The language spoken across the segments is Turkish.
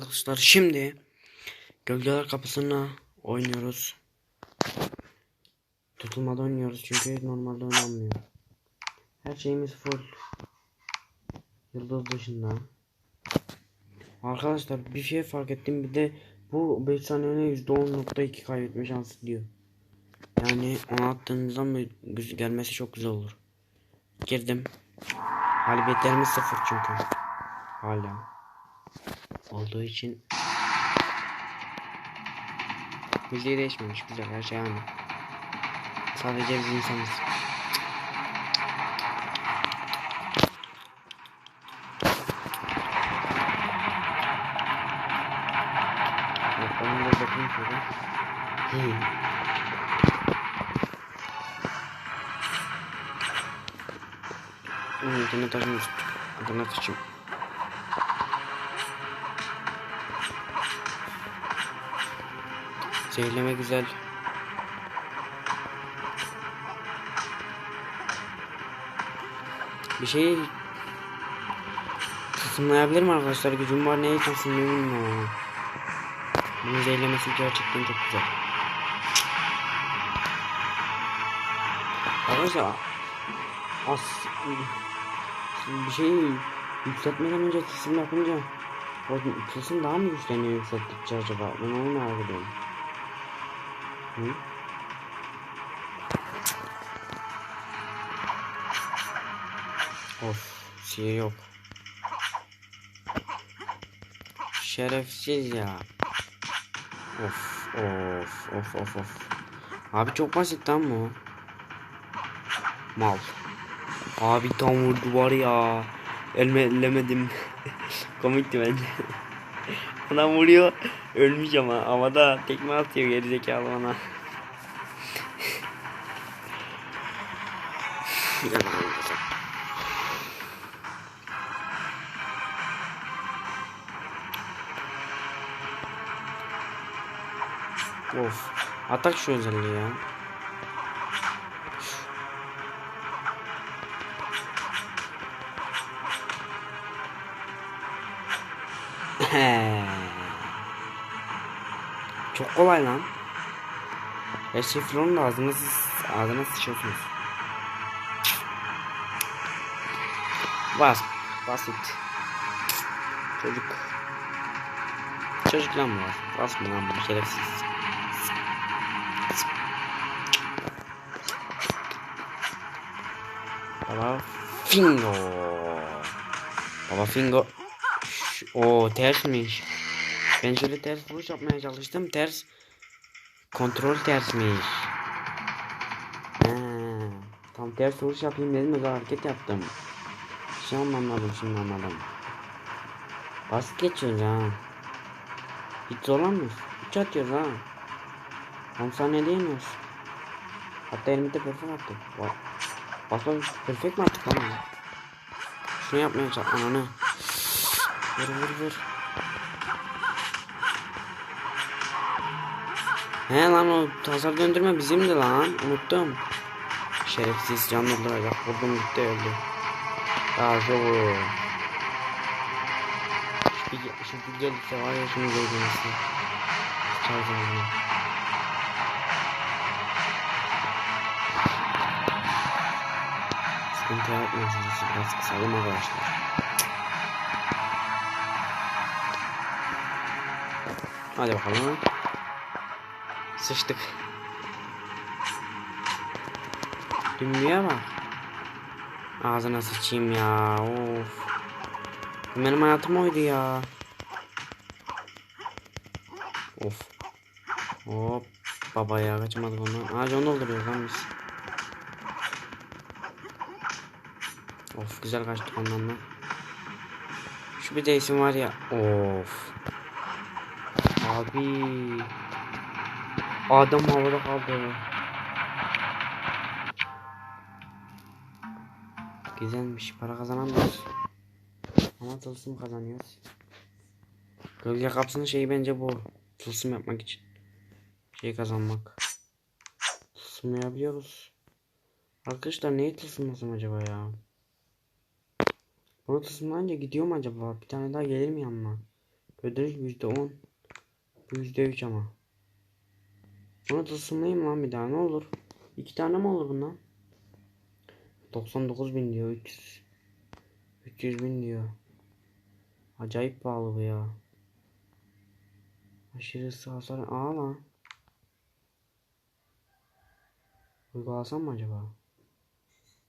Arkadaşlar şimdi Gölgeler Kapısı'na oynuyoruz. Tutulmada oynuyoruz çünkü normalde oynanmıyor. Her şeyimiz full. Yıldız dışında. Arkadaşlar bir şey fark ettim bir de bu 5 saniyene %10.2 kaybetme şansı diyor. Yani onu attığınızdan gelmesi çok güzel olur. Girdim. Galibiyetlerimiz sıfır çünkü. Hala olduğu için müziği değişmemiş güzel her şey aynı sadece biz insanız ben de bakayım şöyle. Hmm, internet açmış. İnternet açayım. Zehirleme güzel. Bir şey tısımlayabilirim arkadaşlar. Gücüm var neyi tısımlayayım bilmiyorum. Bunun zehirlemesi gerçekten çok güzel. Arkadaşlar as bir şeyi yükseltmeden önce tısım yapınca o tılsım daha mı güçleniyor yükselttikçe acaba? Ben onu merak ediyorum. Hı? Of, sihir yok. Şerefsiz ya. Of, of, of, of, of. Abi çok basit lan bu. Mal. Abi tam vurdu var ya. Elme ellemedim. Komikti bence. Adam vuruyor. Ölmüş ama havada tekme atıyor gerizekalı bana. of. Atak şu özelliği ya. He. Çok kolay lan. Her şey filonun da ağzına, ağzına sıçıyorsunuz. Bas. Basit. Çocuk. Çocuk lan bu. Basma lan bu şerefsiz. Baba Fingo. Baba Fingo. O tersmiş. Ben şöyle ters vuruş yapmaya çalıştım. Ters. Kontrol tersmiş. Tam ters vuruş yapayım dedim öyle hareket yaptım. Şimdi anladım şimdi anladım. Basit geçiyoruz ha. Hiç zorlanmıyoruz. Hiç atıyoruz ha. 10 saniye diyemiyoruz. Hatta elimde perfect attı. Bak. Bak perfect mi attık lan? Şunu yapmaya çalış. Ananı. Vur vur vur. He lan o hasar döndürme bizimdi lan. Unuttum. Şerefsiz can dolduracak. Vurdum gitti öldü. Şu bu. Şu, şu gelirse var ya şunu gördüğünüzde. Çarpacağım. Sıkıntı yapmıyorsunuz. Biraz kısalım arkadaşlar. Hadi bakalım. Sıçtık. Dümbüye bak. Ağzına sıçayım ya. Of. Benim hayatım oydu ya. Of. Hop. Baba ya kaçmadık ondan. Aa can dolduruyor lan biz. Of güzel kaçtık ondan da. Şu bir de isim var ya. Of. Abi. Adam havada kaldı. Güzelmiş. Para kazanamıyoruz. Ama tılsım kazanıyoruz. Gölge kapsının şeyi bence bu. Tılsım yapmak için. Şey kazanmak. Tılsımlayabiliyoruz. Arkadaşlar neyi tılsımlasam acaba ya? Bunu tılsımlayınca gidiyor mu acaba? Bir tane daha gelir mi yanına? Yüzde on. Bu yüzde üç ama. Bunu tılsımlayayım lan bir daha ne olur. İki tane mi olur bundan? 99 bin diyor 300 300 bin diyor. Acayip pahalı bu ya. Aşırı hasar aa lan. Uygulasam mı acaba?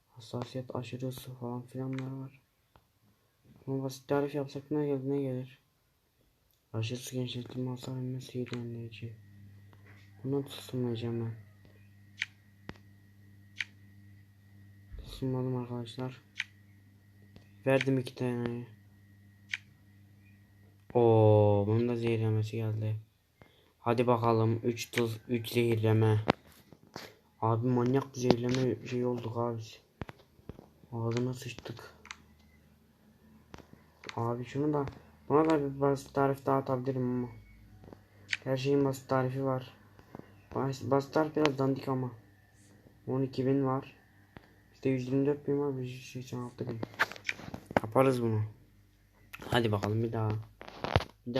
Hassasiyet aşırı ısı falan filanlar var. Ama basit tarif yapsak ne gelir ne gelir? Aşırı ısı genişletilme hasar sihir önleyici. Bunu tılsımlayacağım ben. Tılsımladım arkadaşlar. Verdim iki tane. Oo, bunun da zehirlemesi geldi. Hadi bakalım 3 tuz 3 zehirleme. Abi manyak bir zehirleme şey olduk abi. Ağzına sıçtık. Abi şunu da buna da bir basit tarif daha atabilirim ama. Her şeyin basit tarifi var. Bas, basit tarif biraz dandik ama. 12.000 var. İşte 124 bin var. Bir şey 86 bin. Yaparız bunu. Hadi bakalım bir daha.